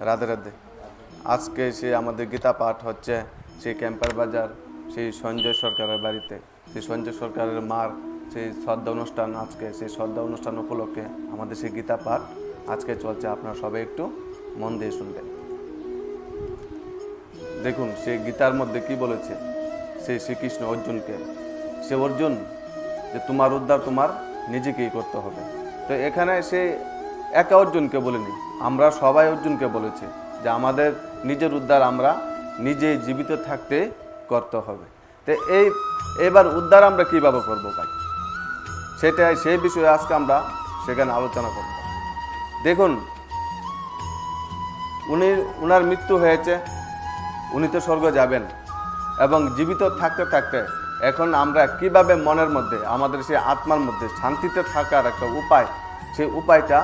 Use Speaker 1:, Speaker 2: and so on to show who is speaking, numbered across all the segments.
Speaker 1: রাধে রাধে। আজকে সে আমাদের গীতা পাঠ হচ্ছে সেই ক্যাম্পার বাজার, সেই সঞ্জয় সরকারের বাড়িতে। সেই সঞ্জয় সরকারের মার সেই শ্রদ্ধা অনুষ্ঠান আজকে, সেই শ্রদ্ধা অনুষ্ঠান উপলক্ষে আমাদের সেই গীতা পাঠ আজকে চলছে। আপনারা সবাই একটু মন দিয়ে শুনবেন। দেখুন, সে গীতার মধ্যে কি বলেছে? সেই শ্রীকৃষ্ণ অর্জুনকে। সে অর্জুন, যে তোমার উদ্ধার তোমার নিজেকেই করতে হবে। তো এখানে সে একা অর্জুনকে বলেনি, আমরা সবাই অর্জুনকে বলেছি যে আমাদের নিজের উদ্ধার আমরা নিজেই জীবিত থাকতে করতে হবে। তো এই, এবার উদ্ধার আমরা কীভাবে করব ভাই? সেটাই, সেই বিষয়ে আজকে আমরা সেখানে আলোচনা করব। দেখুন, উনি, উনার মৃত্যু হয়েছে, উনি তো স্বর্গ যাবেন এবং জীবিত থাকতে থাকতে এখন আমরা কীভাবে মনের মধ্যে, আমাদের সেই আত্মার মধ্যে শান্তিতে থাকার একটা উপায় সেই উপায়টা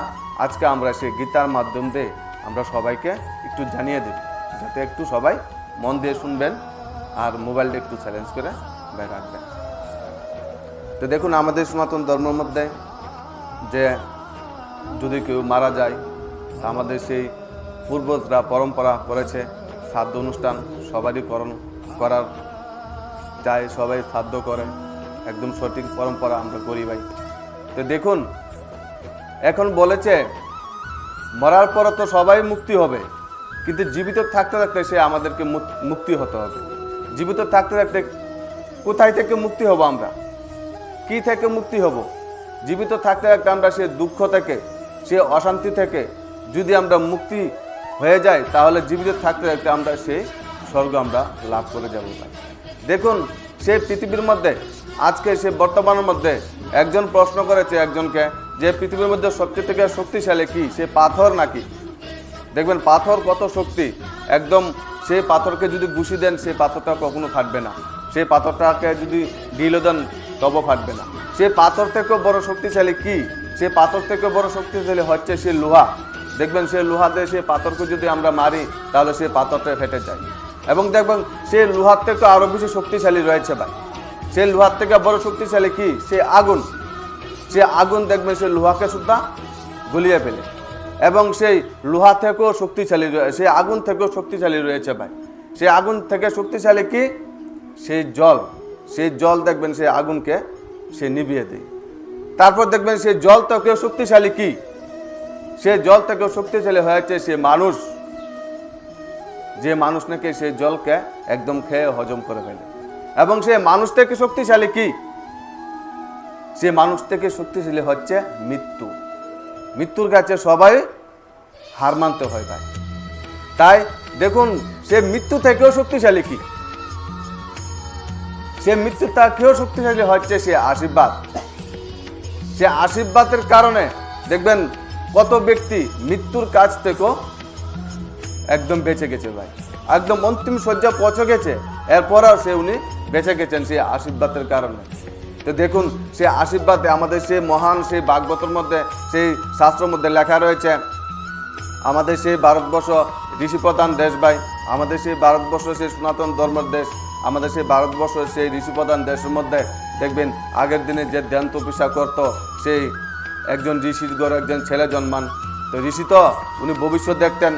Speaker 1: আজকে আমরা সেই গীতার মাধ্যম দিয়ে আমরা সবাইকে একটু জানিয়ে দেব, যাতে একটু সবাই মন দিয়ে শুনবেন আর মোবাইলটা একটু চ্যালেঞ্জ করে বের রাখবেন। তো দেখুন, আমাদের সনাতন ধর্মের মধ্যে যে যদি কেউ মারা যায় আমাদের সেই পূর্বজরা পরম্পরা করেছে, শ্রাদ্ধ অনুষ্ঠান সবারই করণ, করার চায় সবাই শ্রাদ্ধ করে, একদম সঠিক পরম্পরা আমরা করি ভাই। তো দেখুন এখন বলেছে, মরার পর তো সবাই মুক্তি হবে। কিন্তু জীবিত থাকতে থাকতে সে আমাদেরকে মুক- মুক্তি হতে হবে। জীবিত থাকতে থাকতে কোথায় থেকে মুক্তি হব আমরা? কি থেকে মুক্তি হব? জীবিত থাকতে থাকতে আমরা সে দুঃখ থেকে, সে অশান্তি থেকে যদি আমরা মুক্তি হয়ে যাই, তাহলে জীবিত থাকতে থাকতে আমরা সেই স্বর্গ আমরা লাভ করে যাব দেখুন সেই পৃথিবীর মধ্যে, আজকে সে বর্তমানের মধ্যে একজন প্রশ্ন করেছে একজনকে যে পৃথিবীর মধ্যে সবচেয়ে থেকে শক্তিশালী কি? সে পাথর নাকি? দেখবেন পাথর কত শক্তি। একদম সে পাথরকে যদি ঘুষি দেন সে পাথরটা কখনো ফাটবে না। সে পাথরটাকে যদি ঢিলে দেন, তবু ফাটবে না। সে পাথর থেকেও বড় শক্তিশালী কি? সে পাথর থেকে বড় শক্তিশালী হচ্ছে সে লোহা। দেখবেন সে লোহা দিয়ে সেই পাথরকে যদি আমরা মারি, তাহলে সে পাথরটা ফেটে যায়। এবং দেখবেন সে লোহার থেকে আরও বেশি শক্তিশালী রয়েছে ভাই। সে লোহার থেকে বড় শক্তিশালী কি? সে আগুন। সে আগুন দেখবেন সে লোহাকে সুদ্ধা গলিয়ে ফেলে। এবং সেই লোহা থেকেও শক্তিশালী সেই আগুন থেকেও শক্তিশালী রয়েছে ভাই। সেই আগুন থেকে শক্তিশালী কি? সেই জল। সেই জল দেখবেন সেই আগুনকে সে নিভিয়ে দেয়। তারপর দেখবেন সেই জল থেকেও শক্তিশালী কি? সে জল থেকেও শক্তিশালী হয়েছে সে মানুষ। যে মানুষ নাকি সেই জলকে একদম খেয়ে হজম করে ফেলে। এবং সে মানুষ থেকে শক্তিশালী কি? সে মানুষ থেকে শক্তিশালী হচ্ছে মৃত্যু। মৃত্যুর কাছে সবাই হার মানতে হয় ভাই তাই দেখুন, সে মৃত্যু থেকেও শক্তিশালী কি? সে মৃত্যু থেকেও শক্তিশালী হচ্ছে সে আশীর্বাদ। সে আশীর্বাদের কারণে দেখবেন কত ব্যক্তি মৃত্যুর কাছ থেকেও একদম বেঁচে গেছে ভাই। একদম অন্তিম শয্যা পৌঁছে গেছে। এরপরেও সে উনি বেঁচে গেছেন সেই আশীর্বাদের কারণে। তো দেখুন, সে আশীর্বাদে আমাদের সেই মহান সেই ভাগবতর মধ্যে, সেই শাস্ত্রের মধ্যে লেখা রয়েছে, আমাদের সেই ভারতবর্ষ ঋষিপ্রধান দেশ ভাই আমাদের সেই ভারতবর্ষ সেই সনাতন ধর্মের দেশ, আমাদের সেই ভারতবর্ষ সেই ঋষিপ্রধান দেশের মধ্যে, দেখবেন, আগের দিনে যে ধ্যান তপস্যা করত, সেই একজন ঋষির ঘরে একজন ছেলে জন্মান। তো ঋষি তো, উনি ভবিষ্যৎ দেখতেন।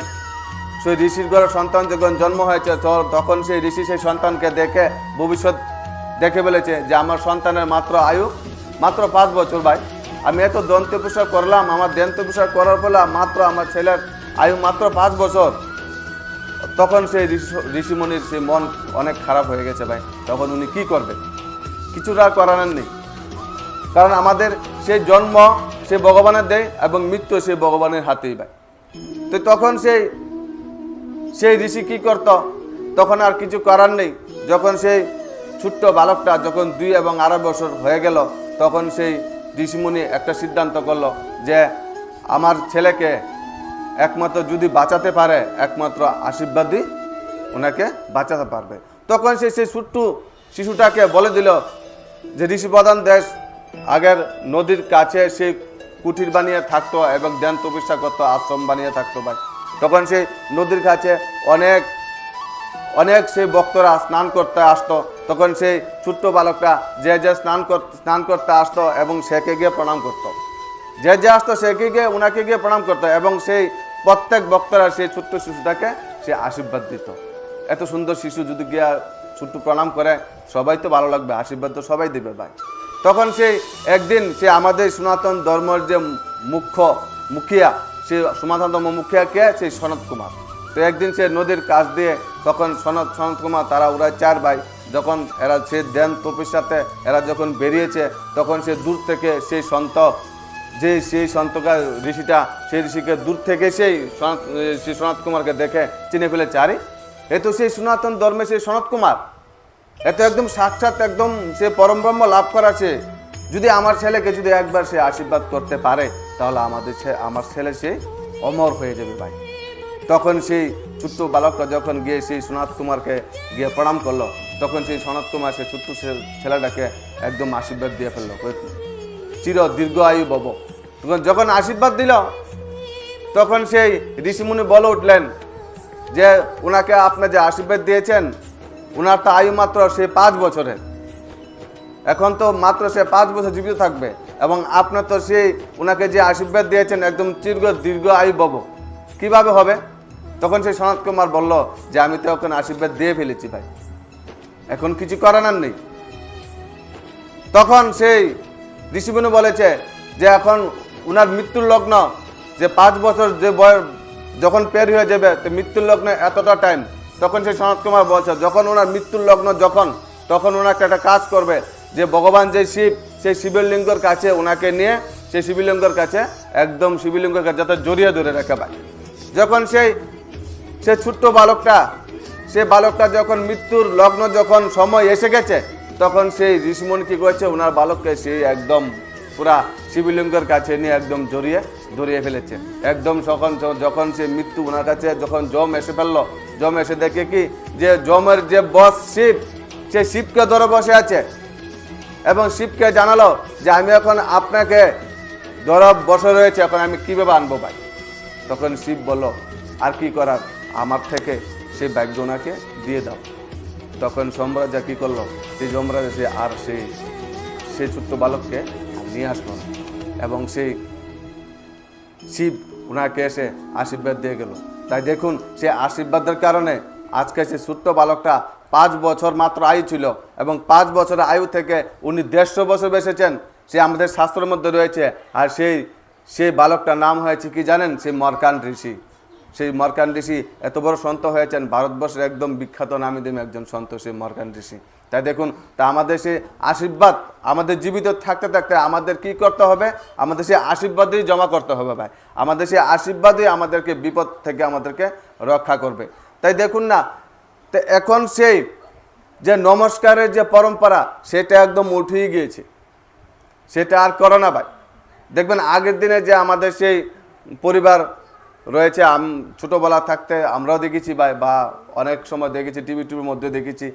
Speaker 1: সেই ঋষির ঘরে সন্তান যখন জন্ম হয়েছে তখন সেই ঋষি সেই সন্তানকে দেখে ভবিষ্যৎ দেখে ফেলেছে যে আমার সন্তানের মাত্র আয়ু, মাত্র পাঁচ বছর ভাই। আমি এত দন্ত তপস্যা করলাম, আমার দেন তপস্যা করার ফলে মাত্র আমার ছেলের আয়ু মাত্র পাঁচ বছর। তখন সেই ঋষি- ঋষিমণির সেই মন অনেক খারাপ হয়ে গেছে ভাই। তখন উনি কি করবে কিছুটা করার নেই। কারণ আমাদের সেই জন্ম সে ভগবানের দেয় এবং মৃত্যু সে ভগবানের হাতেই ভাই। তো তখন সেই সেই ঋষি কি করত? তখন আর কিছু করার নেই। যখন সেই ছোট্ট বালকটা যখন দুই এবং আড়াই বছর হয়ে গেল, তখন সেই ঋষিমুনি একটা সিদ্ধান্ত করল যে আমার ছেলেকে একমাত্র যদি বাঁচাতে পারে, একমাত্র আশীর্বাদই ওনাকে বাঁচাতে পারবে। তখন সে সেই ছোট্ট শিশুটাকে বলে দিল যে ঋষি প্রধান দেশ, আগের নদীর কাছে সেই কুঠির বানিয়ে থাকতো এবং ধ্যান তপস্যা করতো, আশ্রম বানিয়ে থাকতো ভাই। তখন সেই নদীর কাছে অনেক অনেক সেই ভক্তরা স্নান করতে আসতো। তখন সেই ছোট্ট বালকটা যে যে স্নান স্নান করতে আসতো এবং সেকে গিয়ে প্রণাম করতো। যে যে আসতো সেকে গিয়ে ওনাকে গিয়ে প্রণাম করতো এবং সেই প্রত্যেক বক্তারা সেই ছোট্ট শিশুটাকে সে আশীর্বাদ দিত। এত সুন্দর শিশু যদি গিয়া ছোট্ট প্রণাম করে, সবাই তো ভালো লাগবে, আশীর্বাদ তো সবাই দেবে ভাই। তখন সেই একদিন সে আমাদের সনাতন ধর্মের যে মুখ্য মুখিয়া, সে সনাতন ধর্ম মুখিয়া কে সেই সনত কুমার তো একদিন সে নদীর কাছ দিয়ে তখন সনত সনত কুমার তারা ওরা চার ভাই। যখন এরা সে দেন তপস্যাতে এরা যখন বেরিয়েছে, তখন সে দূর থেকে সেই সন্ত, যে সেই সন্তকার ঋষিটা, সেই ঋষিকে দূর থেকে সেই সনত সেই সনত কুমারকে দেখে চিনে ফেলেছে। আরে, এ তো সেই সনাতন ধর্মে সেই সনত কুমার। এত একদম সাক্ষাৎ একদম সে পরম ব্রহ্ম লাভ করাছে যদি আমার ছেলেকে যদি একবার সে আশীর্বাদ করতে পারে, তাহলে আমাদের আমার ছেলে সে অমর হয়ে যাবে ভাই। তখন সেই ছোট্ট বালকটা যখন গিয়ে সেই সনাত কুমারকে গিয়ে প্রণাম করল, তখন সেই সনাত কুমার সেই ছোট্ট ছেলেটাকে একদম আশীর্বাদ দিয়ে ফেলল। চির দীর্ঘ আয়ু বব। তখন যখন আশীর্বাদ দিল, তখন সেই ঋষিমুনি বলে উঠলেন যে, ওনাকে আপনি যে আশীর্বাদ দিয়েছেন ওনার তো আয়ু মাত্র সে পাঁচ বছরের। এখন তো মাত্র সে পাঁচ বছর জীবিত থাকবে এবং আপনার তো সেই ওনাকে যে আশীর্বাদ দিয়েছেন, একদম দীর্ঘ দীর্ঘ আয়ু বব। কীভাবে হবে? তখন সেই সনত কুমার বলল যে, আমি তো ওখানে আশীর্বাদ দিয়ে ফেলেছি ভাই। এখন কিছু করার নেই। তখন সেই ঋষিমুনি বলেছে যে, এখন উনার মৃত্যুর লগ্ন, যে পাঁচ বছর যে বয়স যখন পের হয়ে যাবে, তো মৃত্যুর লগ্নে এতটা টাইম তখন সেই সনত কুমার বলছে, যখন ওনার মৃত্যুর লগ্ন যখন, তখন ওনাকে একটা কাজ করবে, যে ভগবান যে শিব, সেই শিবের লিঙ্গর কাছে ওনাকে নিয়ে, সেই শিবলিঙ্গর কাছে, একদম শিবলিঙ্গের কাছে, যাতে জড়িয়ে ধরে রেখে পায় যখন সেই সে ছোট্ট বালকটা, সে বালকটা যখন মৃত্যুর লগ্ন যখন সময় এসে গেছে, তখন সেই ঋষিমণি কি করেছে? ওনার বালককে সেই একদম পুরা শিবলিঙ্গের কাছে নিয়ে একদম জড়িয়ে জড়িয়ে ফেলেছে। একদম তখন যখন সে মৃত্যু ওনার কাছে যখন জম এসে ফেলল, জম এসে দেখে কি? যে জমের যে বস শিব, সে শিবকে ধরে বসে আছে। এবং শিবকে জানালো যে, আমি এখন আপনাকে ধরে বসে রয়েছে, এখন আমি কীভাবে আনব ভাই? তখন শিব বলল, আর কি করার? আমার থেকে সেই ভাগ্য ওনাকে দিয়ে দাও। তখন সম্রাজা কি করল, সেই যমরাজা সে আর সেই সেই ছোট্ট বালককে নিয়ে আসলো। এবং সেই শিব ওনাকে এসে আশীর্বাদ দিয়ে গেল। তাই দেখুন, সে আশীর্বাদের কারণে আজকে সে ছোট্ট বালকটা পাঁচ বছর মাত্র আয়ু ছিল এবং পাঁচ বছরের আয়ু থেকে উনি দেড়শো বছর বেসেছেন সে আমাদের শাস্ত্রের মধ্যে রয়েছে, আর সেই সেই বালকটার নাম হয়েছে কি জানেন? সেই মরকান ঋষি। সেই মরকান ঋষি এত বড় সন্ত হয়েছেন, ভারতবর্ষের একদম বিখ্যাত নামি দামি একজন সন্ত সেই মরকান ঋষি। তাই দেখুন, তা আমাদের সে আশীর্বাদ আমাদের জীবিত থাকতে থাকতে আমাদের কি করতে হবে? আমাদের সেই আশীর্বাদই জমা করতে হবে ভাই। আমাদের সেই আশীর্বাদই আমাদেরকে বিপদ থেকে আমাদেরকে রক্ষা করবে। তাই দেখুন না, তো এখন সেই যে নমস্কারের যে পরম্পরা, সেটা একদম উঠেই গিয়েছে। সেটা আর করো না ভাই। দেখবেন আগের দিনে যে আমাদের সেই পরিবার রয়েছে, আম, ছোটোবেলা থাকতে আমরাও দেখেছি ভাই বা অনেক সময় দেখেছি টিভি টিভির মধ্যে দেখেছি।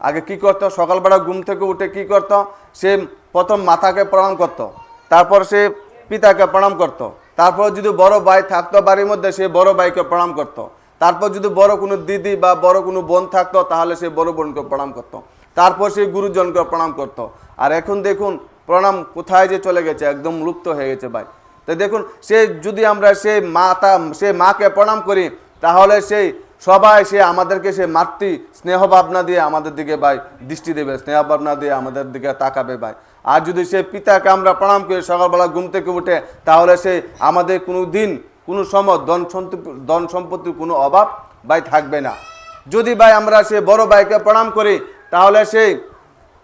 Speaker 1: আগে কি করতো? সকালবেলা ঘুম থেকে উঠে কি করত? সে প্রথম মাথাকে প্রণাম করতো, তারপর সে পিতাকে প্রণাম করতো, তারপর যদি বড় ভাই থাকতো বাড়ির মধ্যে, সে বড় ভাইকে প্রণাম করতো। তারপর যদি বড় কোনো দিদি বা বড় কোনো বোন থাকতো, তাহলে সে বড় বোনকে প্রণাম করতো। তারপর সে গুরুজনকে প্রণাম করতো। আর এখন দেখুন, প্রণাম কোথায় যে চলে গেছে, একদম লুপ্ত হয়ে গেছে ভাই। তো দেখুন, সে যদি আমরা সেই মাতা, সে মাকে প্রণাম করি, তাহলে সেই সবাই সে আমাদেরকে সে মাতৃ স্নেহ ভাবনা দিয়ে আমাদের দিকে ভাই দৃষ্টি দেবে স্নেহ ভাবনা দিয়ে আমাদের দিকে তাকাবে ভাই। আর যদি সে পিতাকে আমরা প্রণাম করি, সকালবেলা ঘুম থেকে উঠে, তাহলে সে আমাদের কোনো দিন, কোনো সময় ধন ধন সম্পত্তির কোনো অভাব ভাই থাকবে না। যদি ভাই আমরা সে বড় ভাইকে প্রণাম করি, তাহলে সেই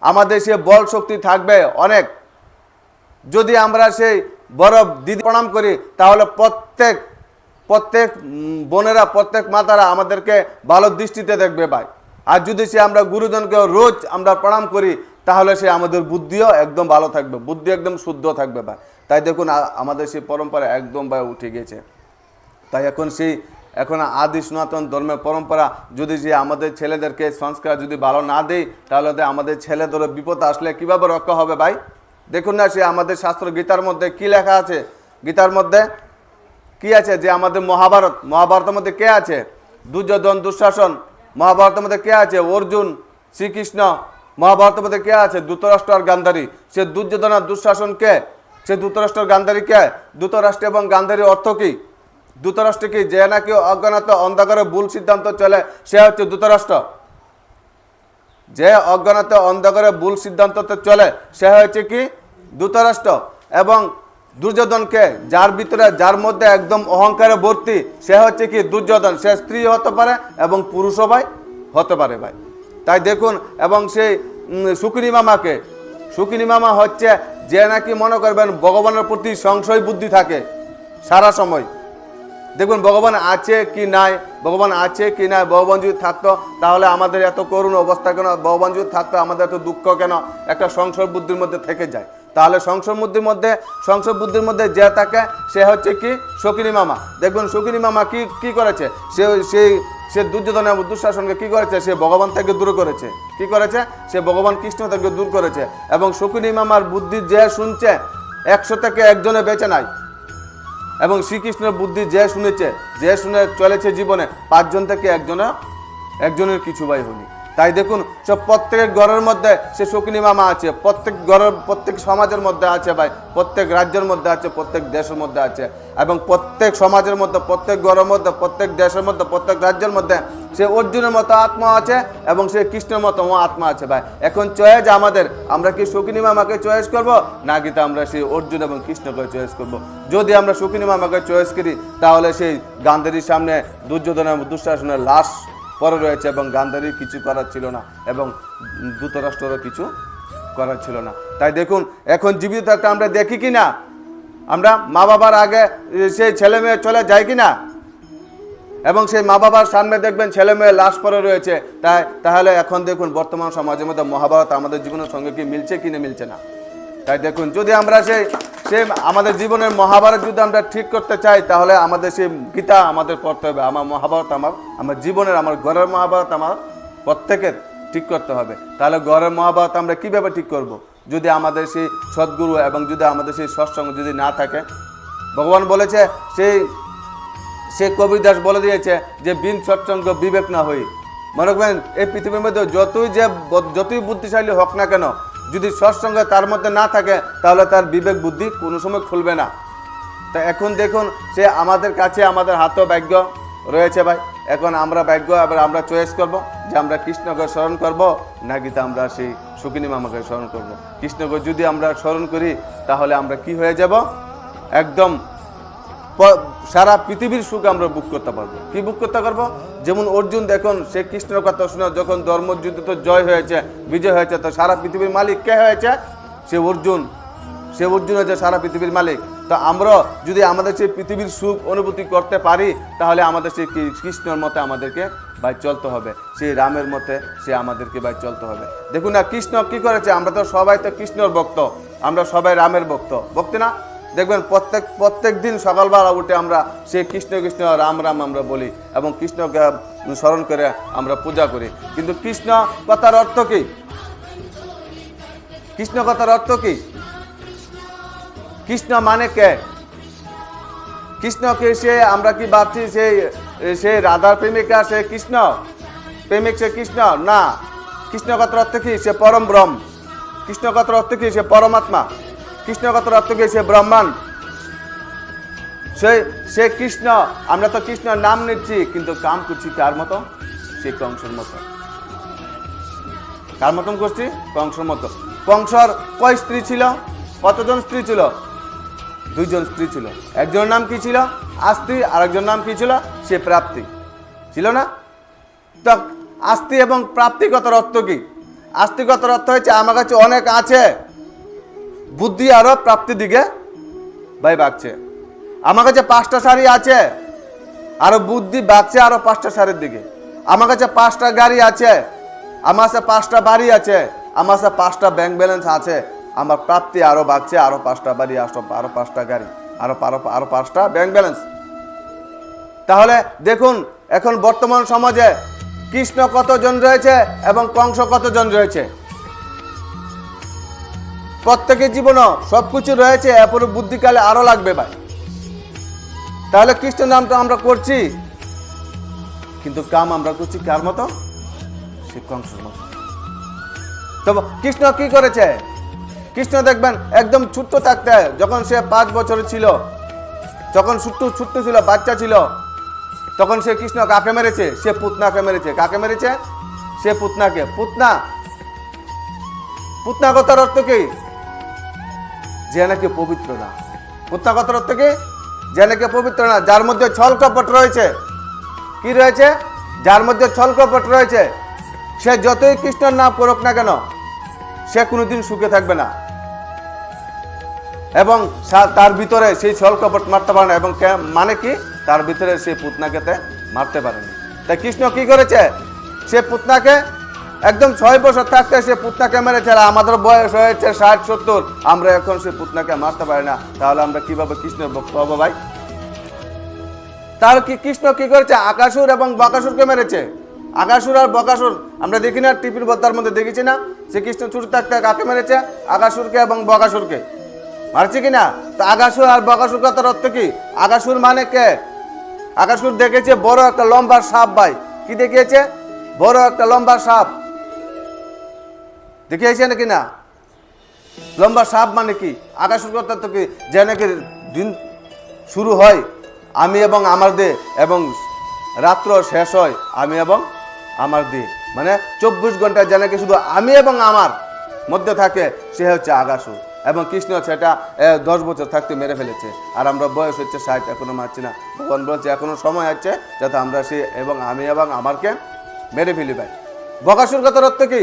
Speaker 1: আমাদের সে বল শক্তি থাকবে অনেক। যদি আমরা সেই বড় দিদি প্রণাম করি, তাহলে প্রত্যেক প্রত্যেক বোনেরা, প্রত্যেক মাতারা আমাদেরকে ভালো দৃষ্টিতে দেখবে ভাই। আর যদি সে আমরা গুরুজনকে রোজ আমরা প্রণাম করি, তাহলে সে আমাদের বুদ্ধিও একদম ভালো থাকবে, বুদ্ধি একদম শুদ্ধ থাকবে ভাই। তাই দেখুন আমাদের সেই পরম্পরা একদম ভাই উঠে গেছে। তাই এখন সেই এখন আদি সনাতন ধর্মের পরম্পরা, যদি যে আমাদের ছেলেদেরকে সংস্কার যদি ভালো না দেয়, তাহলে আমাদের ছেলেদের বিপদ আসলে কীভাবে রক্ষা হবে ভাই? দেখুন না সে আমাদের শাস্ত্র গীতার মধ্যে কি লেখা আছে? গীতার মধ্যে কি আছে যে আমাদের মহাভারত, মহাভারতের মধ্যে কে আছে? দুর্যোধন, দুঃশাসন, মহাভারতের মধ্যে কে আছে? অর্জুন, শ্রীকৃষ্ণ, মহাভারতের মধ্যে কে আছে? ধৃতরাষ্ট্র আর গান্ধারী। সে দুর্যোধন আর দুঃশাসন কে? সে ধৃতরাষ্ট্র গান্ধারী কে? ধৃতরাষ্ট্র এবং গান্ধারীর অর্থ কি? ধৃতরাষ্ট্র কি যে নাকি অজ্ঞানত, অন্ধকারে ভুল সিদ্ধান্ত চলে, সে হচ্ছে ধৃতরাষ্ট্র। যে অজ্ঞানত, অন্ধকারে ভুল সিদ্ধান্ততে চলে, সে হয়েছে কি? ধৃতরাষ্ট্র এবং দুর্যোধনকে যার ভিতরে, যার মধ্যে একদম অহংকারে ভর্তি, সে হচ্ছে কি দুর্যোধন। সে স্ত্রী হতে পারে এবং পুরুষও ভাই হতে পারে ভাই। তাই দেখুন, এবং সেই সুকিনী মামাকে, সুকিনী মামা হচ্ছে যে নাকি মনে করবেন ভগবানের প্রতি সংশয় বুদ্ধি থাকে সারা সময়। দেখুন, ভগবান আছে কি নাই, ভগবান আছে কি নাই, ভগবান যদি থাকতো তাহলে আমাদের এত করুণ অবস্থা কেন, ভগবান যদি থাকতো আমাদের এত দুঃখ কেন, একটা সংশয় বুদ্ধির মধ্যে থেকে যায়। তাহলে সংসার বুদ্ধির মধ্যে সংসার বুদ্ধির মধ্যে যে থাকে সে হচ্ছে কি? শকিনী মামা। দেখবেন শকিনী মামা কি কি করেছে? সে সেই সে দুর্যোধন এবং দুঃশাসনকে কী করেছে? সে ভগবান থেকে দূর করেছে। কি করেছে? সে ভগবান কৃষ্ণ থেকে দূর করেছে। এবং শকুনি মামার বুদ্ধি যে শুনছে, একশো থেকে একজনে বেঁচে নাই। এবং শ্রীকৃষ্ণের বুদ্ধি যে শুনেছে, যে শুনে চলেছে জীবনে, পাঁচজন থেকে একজনে, একজনের কিছু ভাই হনি তাই দেখুন, সব প্রত্যেক ঘরের মধ্যে সে শকুনি মামা আছে, প্রত্যেক ঘরের, প্রত্যেক সমাজের মধ্যে আছে ভাই, প্রত্যেক রাজ্যের মধ্যে আছে, প্রত্যেক দেশের মধ্যে আছে। এবং প্রত্যেক সমাজের মধ্যে, প্রত্যেক ঘরের মধ্যে, প্রত্যেক দেশের মধ্যে, প্রত্যেক রাজ্যের মধ্যে সে অর্জুনের মতো আত্মা আছে এবং সে কৃষ্ণের মতো আত্মা আছে ভাই। এখন চয়েস আমাদের, আমরা কি শকুনি মামাকে চয়েস করব? না কিন্তু আমরা সেই অর্জুন এবং কৃষ্ণকে চয়েস করব। যদি আমরা শকুনি মামাকে চয়েস করি, তাহলে সেই গান্ধীর সামনে দুর্যোধনের দুঃশাসনের লাশ পরে রয়েছে এবং গান্ধারীর কিছু করার ছিল না এবং ধৃতরাষ্ট্রেরও কিছু করার ছিল না। তাই দেখুন, এখন জীবিত থাকতে আমরা দেখি কি না? আমরা মা বাবার আগে সেই ছেলে মেয়ে চলে যায় কি না? এবং সেই মা বাবার সামনে দেখবেন ছেলে মেয়ে লাশ পরে রয়েছে। তাই, তাহলে এখন দেখুন, বর্তমান সমাজের মধ্যে মহাভারত আমাদের জীবনের সঙ্গে কি মিলছে কি না মিলছে না। তাই দেখুন, যদি আমরা সেই সেই আমাদের জীবনের মহাভারত যদি আমরা ঠিক করতে চাই, তাহলে আমাদের সেই গীতা আমাদের পড়তে হবে। আমার মহাভারত আমার আমার জীবনের, আমার ঘরের মহাভারত আমার প্রত্যেকের ঠিক করতে হবে। তাহলে ঘরের মহাভারত আমরা কীভাবে ঠিক করব। যদি আমাদের সেই সদ্গুরু এবং যদি আমাদের সেই সৎসঙ্গ যদি না থাকে, ভগবান বলেছে, সেই, সে কবিদাস বলে দিয়েছে যে, বিন সৎসঙ্গ বিবেক না হই। মনে রাখবেন, এই পৃথিবীর মধ্যে যতই যে যতই বুদ্ধিশালী হোক না কেন যদি সৎসঙ্গ তার মধ্যে না থাকে, তাহলে তার বিবেক বুদ্ধি কোনো সময় খুলবে না। তা এখন দেখুন, সে আমাদের কাছে আমাদের হাতও ভাগ্য রয়েছে ভাই। এখন আমরা ভাগ্য, এবার আমরা চয়েস করব যে আমরা কৃষ্ণকে স্মরণ করব, নাকি তা আমরা সেই সুকিনী মামাকে স্মরণ করব। কৃষ্ণকে যদি আমরা স্মরণ করি, তাহলে আমরা কি হয়ে যাব? একদম সারা পৃথিবীর সুখ আমরা বুক করতে পারব। কি বুক করতে পারব? যেমন অর্জুন দেখুন, সে কৃষ্ণের কথা শুনে যখন ধর্মযুদ্ধ তো জয় হয়েছে, বিজয় হয়েছে, তো সারা পৃথিবীর মালিক কে হয়েছে? সে অর্জুন। সে অর্জুন হয়েছে সারা পৃথিবীর মালিক। তো আমরা যদি আমাদের সেই পৃথিবীর সুখ অনুভূতি করতে পারি, তাহলে আমাদের সেই কৃষ্ণের মতে আমাদেরকে ভাই চলতে হবে। সেই রামের মতে সে আমাদেরকে ভাই চলতে হবে। দেখুন না, কৃষ্ণ কি করেছে? আমরা তো সবাই তো কৃষ্ণর ভক্ত। আমরা সবাই রামের ভক্ত। ভক্তি না? দেখবেন প্রত্যেক প্রত্যেক দিন সকালবেলা উঠে আমরা সেই কৃষ্ণ কৃষ্ণ, রাম রাম আমরা বলি এবং কৃষ্ণকে স্মরণ করে আমরা পূজা করি। কিন্তু কৃষ্ণ কথার অর্থ কি? কৃষ্ণ কথার অর্থ কি? কৃষ্ণ মানে কে? কৃষ্ণকে সে আমরা কি ভাবছি সেই সেই রাধার প্রেমিকা সে কৃষ্ণ? প্রেমিক সে কৃষ্ণ? না। কৃষ্ণ কথার অর্থ কি? সে পরম ব্রহ্ম। কৃষ্ণ কথার অর্থ কি? সে পরমাত্মা। কৃষ্ণ কথার অর্থ কি সে ব্রহ্মাণ। সে সে কৃষ্ণ, আমরা তো কৃষ্ণর নাম নিচ্ছি, কিন্তু কাম করছি কার মতো, সে কংসের মতো। কার মতন করছি? কংসর মতো। কংসর কয় স্ত্রী ছিল? কতজন স্ত্রী ছিল? দুইজন স্ত্রী ছিল। একজনের নাম কি ছিল? আস্তি আরেকজন নাম কি ছিল? সে প্রাপ্তি। ছিল না? তো আস্তি এবং প্রাপ্তিগত অর্থ কি? আস্তিগতার অর্থ হয়েছে, আমার কাছে অনেক আছে। বুদ্ধি আরও প্রাপ্তির দিকে ভাই বাগছে। আমার কাছে পাঁচটা শাড়ি আছে, আরও বুদ্ধি বাগছে আরও পাঁচটা শাড়ির দিকে। আমার কাছে পাঁচটা গাড়ি আছে, আমার কাছে পাঁচটা বাড়ি আছে, আমার কাছে পাঁচটা ব্যাংক ব্যালেন্স আছে, আমার প্রাপ্তি আরও বাগছে, আরও পাঁচটা বাড়ি, আরও আরও পাঁচটা গাড়ি, আরও আরও আরও পাঁচটা ব্যাংক ব্যালেন্স তাহলে দেখুন, এখন বর্তমান সমাজে কৃষ্ণ কতজন রয়েছে এবং কংস কতজন রয়েছে? প্রত্যেকের জীবনও সব কিছু রয়েছে এরপরে বুদ্ধিকালে আরও লাগবে ভাই। তাহলে কৃষ্ণ নামটা আমরা করছি। কিন্তু কাম আমরা করছি কার মতো? সে কংসের মতো। তো কৃষ্ণ কি করেছে? কৃষ্ণ দেখবেন একদম ছোট্ট থাকতে, যখন সে পাঁচ বছর ছিল, যখন ছোট্ট ছোট্ট ছিল, বাচ্চা ছিল, তখন সে কৃষ্ণ কাকে মেরেছে? সে পুতনাকে মেরেছে। কাকে মেরেছে? সে পুতনাকে। পুতনা? পুতনা কথার অর্থ কি? যে নাকি পবিত্র না। পুতনা কথার অর্থ কি যে নাকি পবিত্র না, যার মধ্যে ছল কপট রয়েছে। কি রয়েছে? যার মধ্যে ছল কপট রয়েছে, সে যতই কৃষ্ণের নাম করুক না কেন, সে কোনোদিন সুখে থাকবে না। এবং তার ভিতরে সেই ছল কপট মারতে পারে না, এবং মানে কি? তার ভিতরে সেই পুতনাকে মারতে পারেনি তাই কৃষ্ণ কি করেছে? সে পুতনাকে একদম ছয় বছর থাকতে সে পুতনাকে মেরেছে আমাদের বয়স হয়েছে ষাট, সত্তর। আমরা এখন সে পুতনাকে মারতে পারি না। তাহলে আমরা কীভাবে কৃষ্ণের ভক্ত হব ভাই? তার কি কৃষ্ণ কি করেছে? আকাশুর এবং বকাসুরকে মেরেছে? আকাশুর আর বকাসুর, আমরা দেখি না টিপির বদ্দার মধ্যে দেখেছি না? সে কৃষ্ণ ছোট থাকতে কাকে মেরেছে? আকাশুরকে এবং বকাসুরকে। মারছে কি না? তো আকাশুর আর বকাসুর কথার অর্থ কি? আকাশুর মানে কে? আকাশুর দেখেছে বড় একটা লম্বা সাপ ভাই। কি দেখিয়েছে? বড় একটা লম্বা সাপ। দেখিয়েছে নাকি না? লম্বা সাপ মানে কি? আকাশুর কথা তো কি যে নাকি দিন শুরু হয়, আমি এবং আমার দে এবং রাত্র শেষ হয়, আমি এবং আমার দে মানে চব্বিশ ঘণ্টা যে নাকি শুধু আমি এবং আমার মধ্যে থাকে, সে হচ্ছে আকাশুর এবং কৃষ্ণ সেটা দশ বছর থাকতে মেরে ফেলেছে। আর আমরা বয়স হচ্ছে ষাট, এখনও মারছি না। ভগবান বলছে, এখনও সময় আছে যাতে আমরা সে এবং আমি এবং আমারকে মেরে ফেলি ভাই। বকাসুর কথার অর্থ কি?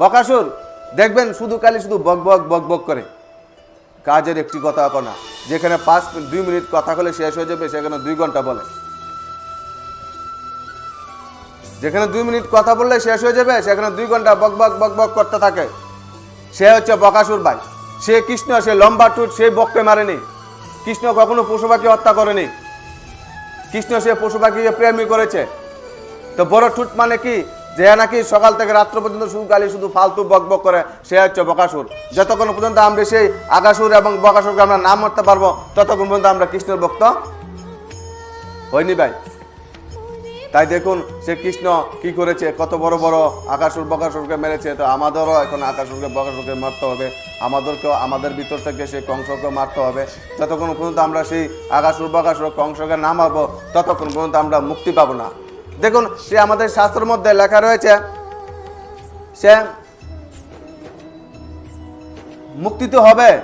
Speaker 1: বকাসুর দেখবেন শুধু কালি শুধু বক বক বক বক করে। কাজের একটি কথা না যেখানে পাঁচ দুই মিনিট কথা বলে শেষ হয়ে যাবে, সেখানে দুই ঘণ্টা বলে। যেখানে দুই মিনিট কথা বললে শেষ হয়ে যাবে, সেখানে দুই ঘণ্টা বক বক বক বক করতে থাকে। সে হচ্ছে বকাসুর ভাই। সে কৃষ্ণ, সে লম্বা টুট সে বককে মারেনি। কৃষ্ণ কখনো পশু পাখি হত্যা করেনি। কৃষ্ণ সে পশু পাখিকে প্রেমই করেছে। তো বড় টুট মানে কি? যে নাকি সকাল থেকে রাত্র পর্যন্ত শুধু শুধু ফালতু বক বক করে, সে হচ্ছে বকাসুর। যতক্ষণ পর্যন্ত আমরা সেই আকাশুর এবং বকাসুরকে আমরা নাম করতে পারব, ততক্ষণ পর্যন্ত আমরা কৃষ্ণের ভক্ত হয়নি ভাই। তাই দেখুন, সে কৃষ্ণ কি করেছে, কত বড় বড় আকাশুর বকাসুরকে মেরেছে, তো আমাদেরও এখন আকাশুরকে বকাসুরকে মারতে হবে। আমাদেরকেও, আমাদের ভিতর থেকে সেই কংসকে মারতে হবে। যতক্ষণ পর্যন্ত আমরা সেই আকাশুর বকাসুর কংসকে না মারবো, ততক্ষণ পর্যন্ত আমরা মুক্তি পাবো না। দেখুন, সে আমাদের শাস্ত্রের মধ্যে লেখা রয়েছে, সে মুক্তি তো হবে,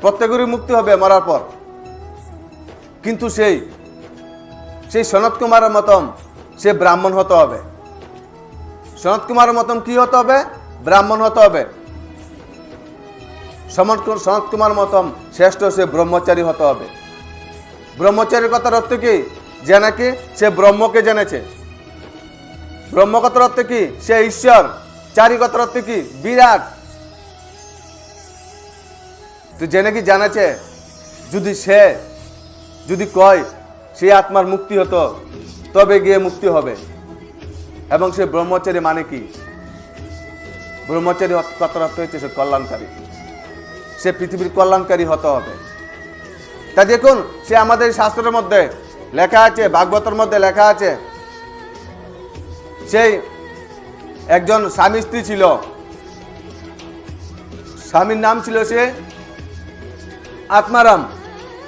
Speaker 1: প্রত্যেকেরই মুক্তি হবে মরার পর। কিন্তু সেই সেই সনত কুমারের মতন সে ব্রাহ্মণ হতে হবে। সনত কুমারের মতন কি হতে হবে? ব্রাহ্মণ হতে হবে। সনত কু- সনত কুমার মতন শ্রেষ্ঠ সে ব্রহ্মচারী হতে হবে। ব্রহ্মচারীর কথার অর্থ কি? যে নাকি সে ব্রহ্মকে জেনেছে। ব্রহ্ম কথার অর্থ কি? সে ঈশ্বর। চারিগত অর্থ কি? বিরাট। তো যে নাকি জানাছে, যদি সে, যদি কয়, সেই আত্মার মুক্তি হতো, তবে গিয়ে মুক্তি হবে। এবং সে ব্রহ্মচারী মানে কি? ব্রহ্মচারী কথার অর্থ হচ্ছে সে কল্যাণকারী। সে পৃথিবীর কল্যাণকারী হতে হবে। তা দেখুন, সে আমাদের শাস্ত্রের মধ্যে লেখা আছে, ভাগবতের মধ্যে লেখা আছে। সেই একজন স্বামী স্ত্রী ছিল। স্বামীর নাম ছিল সে আত্মারাম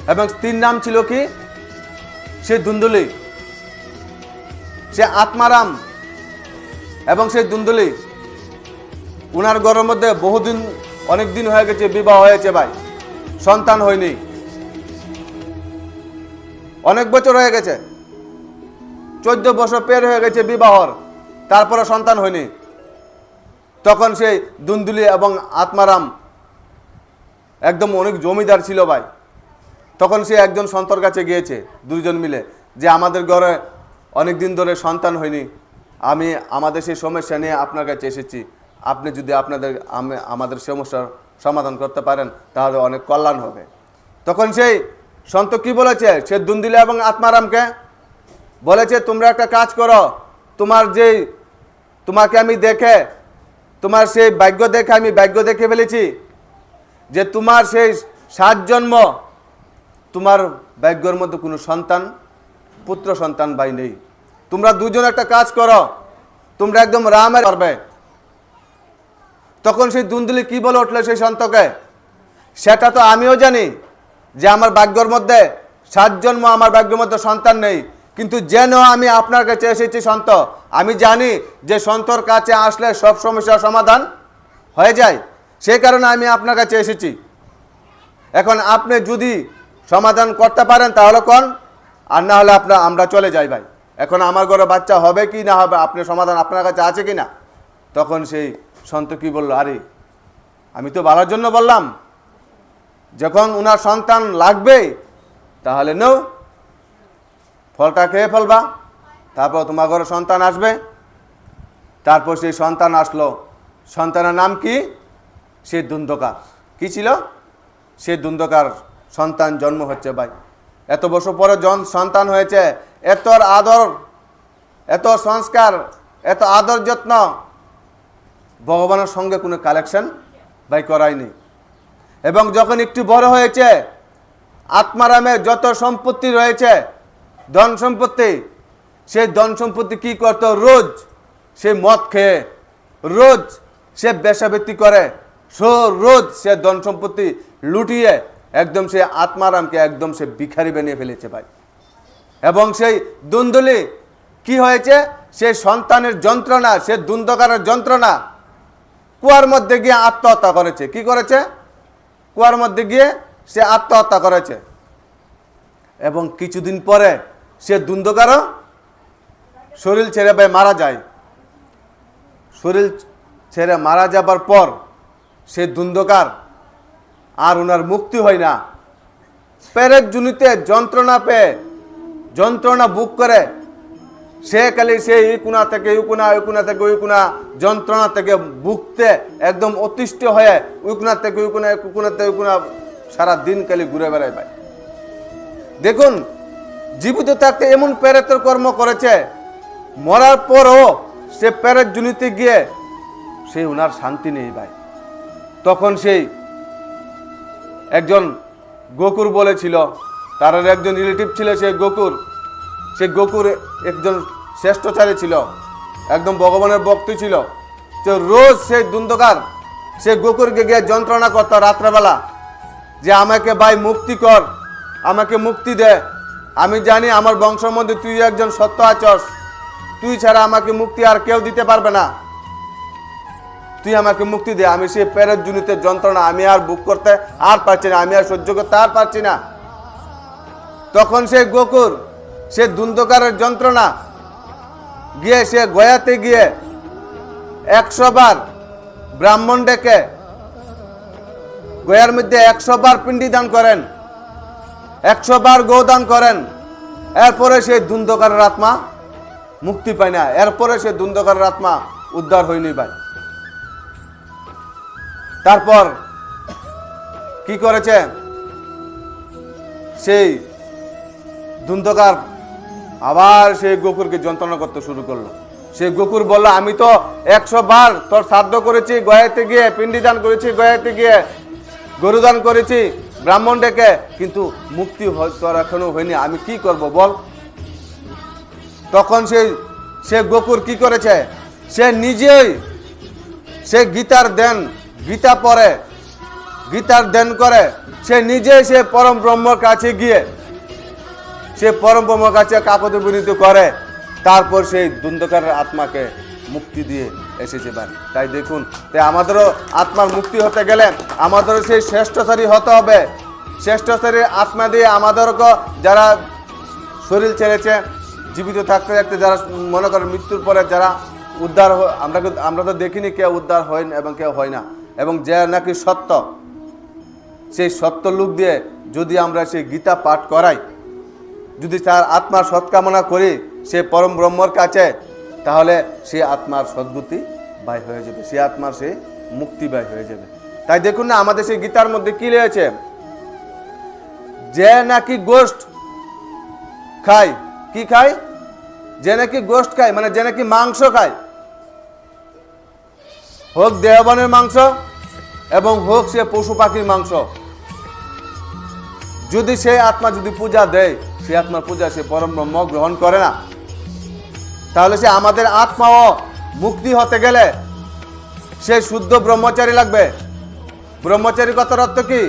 Speaker 1: এবং স্ত্রীর নাম ছিল কি? সে দুন্দুলি। সে আত্মারাম এবং সেই দুন্দুলি। উনার ঘরের মধ্যে বহুদিন, অনেক দিন হয়ে গেছে, বিবাহ হয়েছে ভাই। সন্তান হয়নি। অনেক বছর হয়ে গেছে। চোদ্দ বছর পের হয়ে গেছে বিবাহর তারপরে সন্তান হয়নি। তখন সেই দুন্দুলি এবং আত্মারাম একদম অনেক জমিদার ছিল ভাই। তখন সে একজন সন্তর কাছে গিয়েছে দুজন মিলে, যে আমাদের ঘরে অনেক দিন ধরে সন্তান হয়নি। আমি আমাদের সেই সমস্যা নিয়ে আপনার কাছে এসেছি। আপনি যদি আপনাদের আমাদের সমস্যার সমাধান করতে পারেন, তাহলে অনেক কল্যাণ হবে। তখন সেই সন্ত কি বলেছে? সে দুন্দিলা এবং আত্মারামকে বলেছে, তোমরা একটা কাজ করো। তোমার যেই, তোমাকে আমি দেখে, তোমার সেই ভাগ্য দেখে আমি ভাগ্য দেখে ফেলেছি যে তোমার সেই সাত জন্ম, তোমার ভাগ্যের মধ্যে কোনো সন্তান, পুত্র সন্তান ভাই নেই। তোমরা দুজন একটা কাজ করো। তোমরা একদম রামের পারবে। তখন সেই দুন্দুলি কি বলে উঠল সেই সন্তকে? সেটা তো আমিও জানি। যে আমার ভাগ্যর মধ্যে সাত জন্ম আমার ভাগ্যের মধ্যে সন্তান নেই, কিন্তু যেন আমি আপনার কাছে এসেছি সন্ত, আমি জানি যে সন্তর কাছে আসলে সব সমস্যার সমাধান হয়ে যায় সেই কারণে আমি আপনার কাছে এসেছি। এখন আপনি যদি সমাধান করতে পারেন তাহলে কোন? আর না হলে আপনার, আমরা চলে যাই ভাই। এখন আমার ঘরে বাচ্চা হবে কি না হবে, আপনি সমাধান আপনার কাছে আছে কি না? তখন সেই সন্ত কি বলল, আরে, আমি তো ভালোর জন্য বললাম যখন ওনার সন্তান লাগবে, তাহলে নেও, ফলটা খেয়ে ফেলবা, তারপর তোমার ঘরে সন্তান আসবে। তারপর সেই সন্তান আসলো। সন্তানের নাম কি? সে দ্বন্দ্বকার কি ছিল? সে দ্বন্দ্বকার সন্তান জন্ম হচ্ছে ভাই। এত বছর পরে জন সন্তান হয়েছে এত আদর, এত সংস্কার, এত আদর যত্ন, ভগবানের সঙ্গে কোনো কালেকশন ভাই করায়নি। এবং যখন একটু বড় হয়েছে, আত্মারামে যত সম্পত্তি রয়েছে, ধন সম্পত্তি, সে ধন সম্পত্তি কী করত? রোজ সে মদ খেয়ে, রোজ সে বেশাবৃত্তি করে, সো রোজ সে ধন সম্পত্তি লুটিয়ে একদম সে আত্মারামকে একদম সে ভিখারি বানিয়ে ফেলেছে ভাই। এবং সেই দুন্দুলি কি হয়েছে? সে সন্তানের যন্ত্রণা, সে দুন্দকারের যন্ত্রণা, কুয়ার মধ্যে গিয়ে আত্মহত্যা করেছে। কি করেছে? কুয়ার মধ্যে গিয়ে সে আত্মহত্যা করেছে। এবং কিছুদিন পরে সে দুন্দকারও শরীর ছেড়ে ভাই মারা যায়। শরীর ছেড়ে মারা যাবার পর সে দুন্দকার আর ওনার মুক্তি হয় না। পেরেক জুনিতে যন্ত্রণা পেয়ে যন্ত্রণা বুক করে সে খালি সে এই কোনা থেকে ওই কোনা ওই কোনা থেকে ওই কোনা যন্ত্রণা থেকে বুকতে একদম অতিষ্ঠ হয়ে ওই কোনা থেকে ওই কোনা কোনা থেকে ওই কোনা সারা দিন খালি ঘুরে বেড়ায় ভাই। দেখুন, জীবিত থাকতে এমন প্যারেতের কর্ম করেছে, মরার পরও সে প্যারেত জুনিতে গিয়ে সেই ওনার শান্তি নেই ভাই। তখন সেই একজন গোকুর বলেছিল, তার একজন রিলেটিভ ছিল সে গোকুর সে গোকুর একজন শ্রেষ্ঠচারী ছিল, একদম ভগবানের ভক্তি ছিল। তো রোজ সেই দুন্দকার সে গোকুরকে গিয়ে যন্ত্রণা করতো রাত্রেবেলা, যে আমাকে ভাই মুক্তি কর, আমাকে মুক্তি দে। আমি জানি আমার বংশের মধ্যে তুই একজন সত্য আচস তুই ছাড়া আমাকে মুক্তি আর কেউ দিতে পারবে না। তুই আমাকে মুক্তি দে, আমি সেই পেরের জুনিতে যন্ত্রণা, আমি আর বুক করতে আর পারছি না, আমি আর সহ্য করতে আর পারছি না। তখন সেই গোকুর সে দুন্দকারের যন্ত্রণা। গিয়ে সে গয়াতে গিয়ে একশো বার ব্রাহ্মণ ডেকে গয়ার মধ্যে একশো বার পিণ্ডি দান করেন একশো বার গোদান করেন। এরপরে সে দুন্দকারের আত্মা মুক্তি পায় না। এরপরে সে দুন্দকারের আত্মা উদ্ধার হয়নি ভাই। তারপর কি করেছে? সেই দুন্দকার আবার সেই গোকুরকে যন্ত্রণা করতে শুরু করল। সেই গোকুর বলল, আমি তো একশো বার তোর শ্রাদ্ধ করেছি, গয়াতে গিয়ে পিণ্ডি দান করেছি, গয়াতে গিয়ে গরুদান করেছি, ব্রাহ্মণ ডেকে, কিন্তু মুক্তি তোর এখনও হয়নি, আমি কি করব বল? তখন সেই সে গোকুর কি করেছে? সে নিজেই সে গীতার দেন, গীতা পড়ে, গীতার দেন করে, সে নিজেই সে পরম ব্রহ্মর কাছে গিয়ে সে পরম কাছে কাকতে বিনীত করে। তারপর সেই দ্বন্দ্বকারের আত্মাকে মুক্তি দিয়ে এসেছে বাড়ি তাই দেখুন, তাই আমাদেরও আত্মার মুক্তি হতে গেলে আমাদেরও সেই শ্রেষ্ঠচারী হতে হবে। শ্রেষ্ঠচারী আত্মা দিয়ে আমাদেরকে যারা শরীর ছেড়েছে, জীবিত থাকতে থাকতে যারা মনে করেন মৃত্যুর পরে যারা উদ্ধার আমরা আমরা তো দেখিনি কেউ উদ্ধার হয় না এবং কেউ হয় না। এবং যে নাকি সত্য, সেই সত্য লোক দিয়ে যদি আমরা সেই গীতা পাঠ করাই যদি তার আত্মার সৎকামনা করি সে পরম ব্রহ্মর কাছে, তাহলে সে আত্মার সদ্গতি বাই হয়ে যাবে, সে আত্মার সে মুক্তি বাই হয়ে যাবে। তাই দেখুন না, আমাদের সেই গীতার মধ্যে কি রয়েছে যে নাকি গোষ্ঠ খায়, কি খায়? যে নাকি গোষ্ঠ খায় মানে যে নাকি মাংস খায়। হোক দেহবানের মাংস এবং হোক সে পশু পাখির মাংস। যদি সে আত্মা যদি পূজা দেয় সে আত্মার পূজা সে পরম ব্রহ্ম গ্রহণ করে না। তাহলে সে আমাদের আত্মাও মুক্তি হতে গেলে সে শুদ্ধ ব্রহ্মচারী লাগবে। ব্রহ্মচারী কথার অর্থ কি?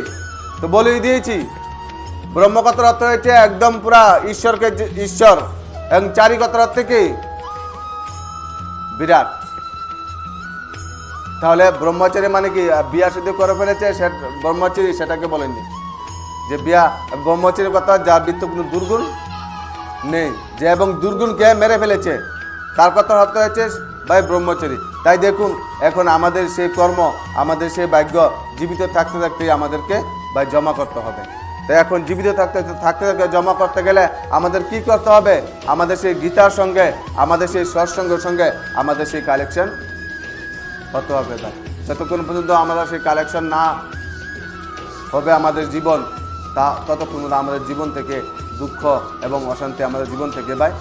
Speaker 1: তো বলেই দিয়েছি ব্রহ্মকথার অর্থ হয়েছে একদম পুরা ঈশ্বরকে ঈশ্বর এবং চারিকতার অর্থ কি? বিরাট। তাহলে ব্রহ্মচারী মানে কি? বিয়া শুধু করে ফেলেছে, সে ব্রহ্মচারী সেটাকে বলেননি। যে বিয়া ব্রহ্মচারীর কথা যার বৃত্ত কোনো দুর্গুণ নেই, যে এবং দুর্গুণ দুর্গুণকে মেরে ফেলেছে, তার কথা অর্থ হচ্ছে ভাই ব্রহ্মচারী। তাই দেখুন, এখন আমাদের সেই কর্ম, আমাদের সেই ভাগ্য, জীবিত থাকতে থাকতেই আমাদেরকে ভাই জমা করতে হবে। তাই এখন জীবিত থাকতে থাকতে থাকতে জমা করতে গেলে আমাদের কি করতে হবে? আমাদের সেই গীতার সঙ্গে, আমাদের সেই সৎসঙ্গের সঙ্গে আমাদের সেই কালেকশন হতে হবে ভাই। যতক্ষণ পর্যন্ত আমরা সেই কালেকশন না হবে আমাদের জীবন তা ততক্ষণ আমাদের জীবন থেকে দুঃখ এবং অশান্তি আমাদের জীবন থেকে ভাই